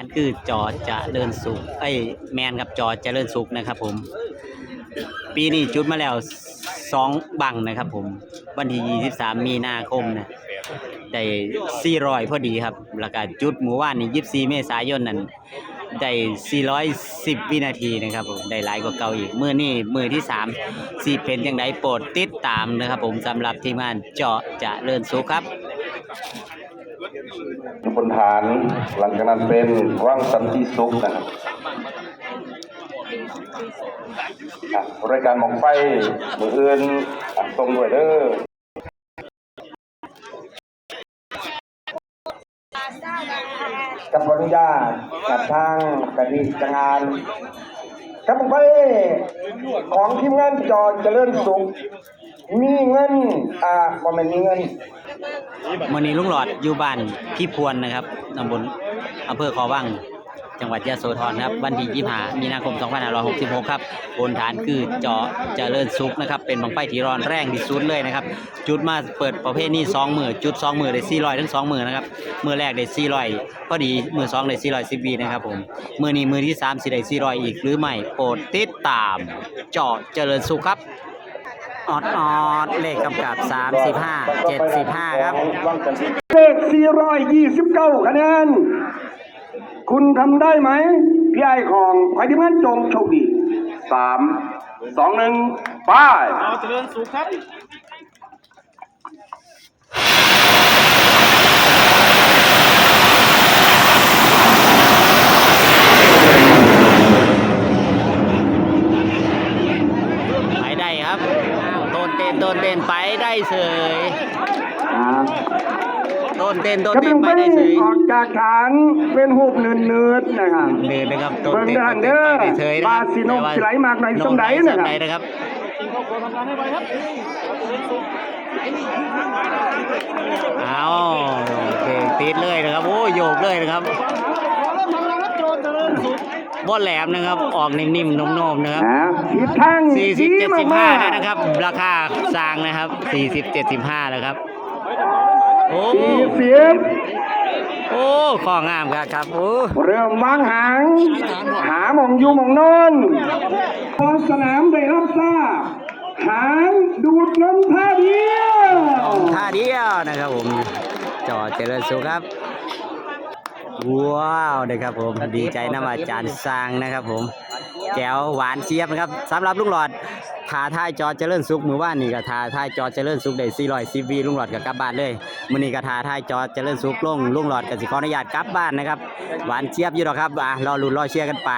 อันคือจอจะเดินสุขไอ้แมนกับจอจะเจริญสุขนะครับ ผม ปีนี้จุดมาแล้วสองบังนะครับ ผมวันที่ 23 มีนาคมนะได้400 พอดีครับแล้วก็จุดหมู่ว่านนี่24 เมษายนนั่นได้410 วินาทีนะครับผมได้หลายกว่าเก่าอีกมือนี้มือที่3สีเป็นยังไงโปรดติดตามนะครับ ผมสำหรับทีมงานเจาะจะเลินสุขครับ บนฐานหลังจากนั้นเป็นว่างสันติสุขนะครับรายการหมอกไฟมืออื่นอะตรงด้วยเด้อกับอนุญาตกับทางกนิจงานครับผมไปของทีมงานจอเจริญสุข มีเงิน อ่าบ่แม่นมีเงิน วันนี้ลุงหลอดอยู่บ้านพี่พวนนะครับตำบลอำเภอคอวัง จังหวัดยะโสธรครับ วันที่25มีนาคม 2566 ครับบนฐานคือเจาะเจริญสุขนะครับ เป็นบังไฟที่ร้อนแรงที่สุดเลยนะครับ จุดมาเปิดประเภทนี้2มือจุด2มือได้400ทั้ง2มือนะครับ มือแรกได้400พอดีมือ2ได้410วีนะครับผมมือนี้มือที่3สิได้400อีกหรือไม่โปรดติดตามเจาะเจริญสุขครับ ออดออดเลขกำกับ 35 75 ครับ เลข 429 คะแนน คุณทำได้ไหม พี่ไอของใครที่มันจงโชคดีสามสองหนึ่งไป เอาเจริญสุขครับ ไปได้ครับ โดนเต้นโดนเต้นไปได้เฉยโดนเต้นโดนกระเต้เบียนงไปไปได้เฉยออกจากฐานเป็นหูบเนินๆนะครับเดินนะครับโดนเบิ่งเต้นด้านโดนเต้นไปได้เฉยนะเด้อบาสิโนสิไหลมากหน่อยโสมใดนะครับสมใดนะครับทีมครอบครัวทำงานให้ไวครับเจริญสุขเอาโอเคติดเลยนะครับโอ้โยกเลยนะครับ เริ่มทำงานครับโจรเจริญ สุขบ่แหลมนะครับ ออกนิ่มๆนุ่มๆนะครับอ่าทิศทาง40ดีมาก75ๆแล้วนะครับ ราคาสร้างนะครับ40 75แล้วครับ โอ้สี่สิบโอ้ของามครับครับโอ้เริ่มวางหาง หาหมองอยู่หมองนอนพอสนามได้รับทราบหางดูดน้ำท่าเดียวท่าเดียวนะครับผมจอเจริญสุขครับ ว้าวนะครับผมดีใจนะอาจารย์สร้างนะครับผมแก้วหวานเจี๊ยบนะครับสำหรับลุงหลอดทาท่ายจอเจริญสุขมือว่านนี่ก็ทาท่ายจอเจริญสุขได้400 CV ลุงหลอดก็กลับบ้านเลยมื้อนี้ก็ทาท่ายจอเจริญสุขลงลุงหลอดก็สิขออนุญาตกลับบ้านนะครับหวานเจี๊ยบอยู่ดอกครับอะรอลุ้นรอเชียร์กันไป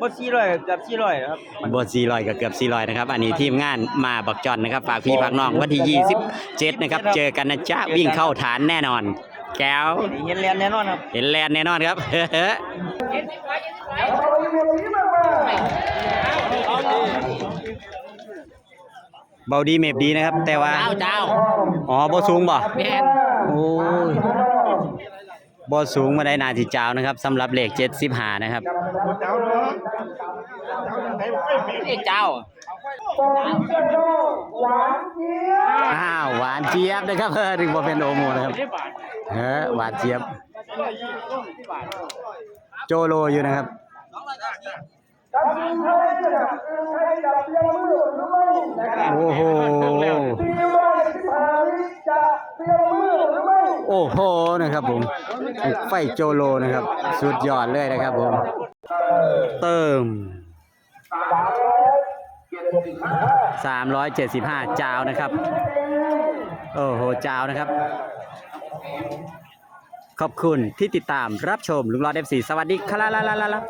บดสี่ร้อยกับสี่ร้อยครับบท400กับเกือบ400นะครับอันนี้ทีมงานมาบักจอนนะครับฝากพี่ฝากน้องวันที่27นะครับเจอกันนะจ๊ะวิ่งเข้าฐานแน่นอน แก้วเห็นเรียนแน่นอนครับเห็นแลนด์แน่นอนครับเบาดีเมบดีนะครับ แต่ว่าเจ้าอ๋อบ่สูงบ่แม่นโอ้ยบ่สูงมาได้นาทีเจ้านะครับสำหรับเลข75นะครับเอ้เจ้า อ้าวหวานเจี๊ยบนะครับเออถึงบ่เป็นโอโมนะครับเออหวานเจี๊ยบ โจโลอยู่นะครับโอ้โหโอ้โหนะครับผมไฟโจโลนะครับ สุดยอดเลยนะครับผม เติม 375 จาวนะครับ โอ้โห จาวนะครับ ขอบคุณที่ติดตามรับชมลุงรอดเอฟซีสวัสดีครับ